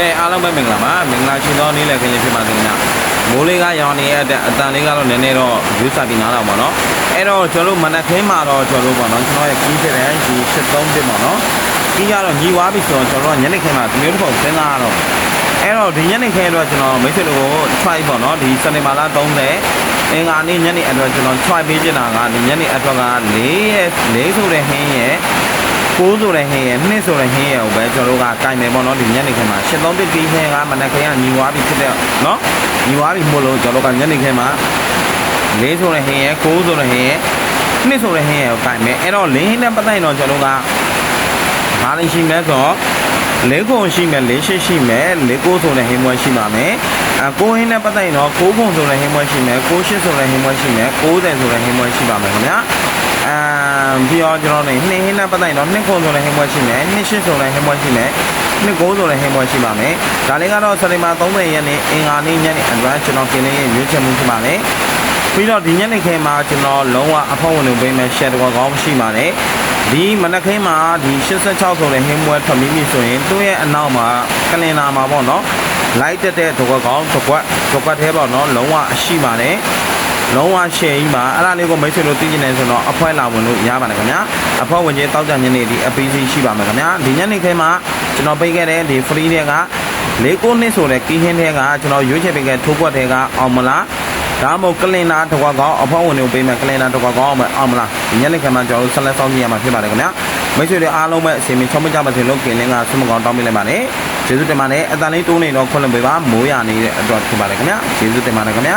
ကဲအားလုံးပဲမင်္ဂလာပါမင်္ဂလာရှိသောနေ့လည်ခင်းလေးဖြစ်ပါစေခင်ဗျာမိုးလေးကရောင်နေရတဲ့အတန်လေးကတော့နည်းနည်းတော့ယူဆပြီးနားတော့ပါတော့အဲ့တော့ကျွန်တော်တို့မနက်ခင်းမှာတော့ကျွန်တော်တို့ပေါ့နော်ကျွန်တော်ရဲ့ကြီးဖြစ်တဲ့ဒီ73တစ်ပေါ့နော်ကြီးကတော့ညီဝါပြီဆိုတော့ကျွန်တော်တို့ညနေခင်းမှာဒီမျိုးတစ်ခုစဉ်းစားရတော့အဲ့တော့ဒီညနေခင်းတော့ကျွန်တော်မိတ်ဆွေတို့ကို try ပေါ့နော်ဒီစနေမာလာ30အင်္ဂါနေ့ညနေအတွက်ကျွန်တော် try ပေးချင်တာကဒီညနေအတွက်က4ရဲ့4ဆိုတဲ့ဟင်းရဲ့ 6ဆိုတဲ့ဟင်းရဲ့2ဆိုတဲ့ဟင်းရဲ့ကိုပဲကျွန်တော်တို့ကကင်မယ်ပေါ့နော်ဒီညနေခင်းမှာ73တစ်ဒီဟင်းကမနက်ခင်းကညီဝါပြီဖြစ်တဲ့နော်ညီဝါပြီမို့လို့ကျွန်တော်တို့ကညနေခင်းမှာ4ဆိုတဲ့ဟင်းရဲ့6ဆိုတဲ့ဟင်းရဲ့2ဆိုတဲ့ဟင်းရဲ့ကိုကင်မယ်အဲ့တော့လင်းဟင်းနဲ့ပတ်သက်ရင်တော့ကျွန်တော်တို့ကဘာလို့ရှိမလဲဆိုတော့လေးခုရှိမယ်လေးရှိရှိမယ်လေးကိုဆိုတဲ့ဟင်းမွဲရှိပါမယ်အကိုဟင်းနဲ့ပတ်သက်ရင်တော့ကိုခုဆိုတဲ့ဟင်းမွဲရှိမယ်ကိုရှိဆိုတဲ့ဟင်းမွဲရှိမယ်90ဆိုတဲ့ဟင်းမွဲရှိပါမယ်ခင်ဗျာ အမ်ပြီးတော့ကျွန်တော်တို့နှစ်ဟင်းနဲ့ပတ်သက်ရင်တော့နှစ်ခုဆိုတဲ့ဟင်းမွဲရှိမယ်နှစ်ရှိဆိုတဲ့ဟင်းမွဲရှိမယ်နှစ်ကိုဆိုတဲ့ဟင်းမွဲရှိပါမယ်ဒါလေးကတော့စနေမှာ30ရက်နေ့အင်္ဂါနေ့ညနေ advance ကျွန်တော်กินလေးရွေးချယ်မှုဖြစ်ပါမယ်ပြီးတော့ဒီညနေခင်းမှာကျွန်တော်လုံးဝအဖောက်ဝင်လို့ပေးမယ် share တော့ကောင်းရှိပါတယ်ဒီမနက်ခင်းမှာဒီ86ဆိုတဲ့ဟင်းပွဲထွက်ပြီးပြီဆိုရင်သူ့ရဲ့အနောက်မှာကလင်နာမှာပေါ့နော်လိုက်တက်တဲ့တော့ကောင်းတော့ကွက်တော့ကွက်သေးပေါ့နော်လုံးဝအရှိပါတယ် လုံးဝ share ကြီးပါအဲ့ဒါလေးကိုမိတ်ဆွေတို့သိကျင်နေဆိုတော့အဖွဲလာဝင်လို့ရပါတယ်ခင်ဗျာအဖွဲဝင်ချင်းတောက်ကြညနေဒီ APC ရှိပါမယ်ခင်ဗျာဒီညနေခင်းမှာကျွန်တော်ပေးခဲ့တဲ့ဒီ free တွေကလေးကိုနှစ်ဆိုတဲ့ကီးဟင်းတွေကကျွန်တော်ရွေးချယ်ပေးခဲ့ထိုးကွက်တွေကအောင်မလားဒါမှမဟုတ်ကလင်နာတစ်ခွက်ကောင်းအဖောင်းဝင်တွေကိုပေးမယ်ကလင်နာတစ်ခွက်ကောင်းအောင်မအောင်မလားဒီညနေခင်းမှာကျွန်တော်တို့ဆက်လက်ဆောင်ကြည့်ရမှာဖြစ်ပါတယ်ခင်ဗျာမိတ်ဆွေတွေအားလုံးပဲအစီအမံချောမကြပါစေလို့ကင်လင်းကဆုမကောင်းတောင်းပေးလိုက်ပါတယ်ကျေးဇူးတင်ပါတယ်အတန်လေးတိုးနေတော့ခွင့်လွှတ်ပေးပါမိုးရနေတဲ့အတွက်ဖြစ်ပါတယ်ခင်ဗျာကျေးဇူးတင်ပါတယ်ခင်ဗျာ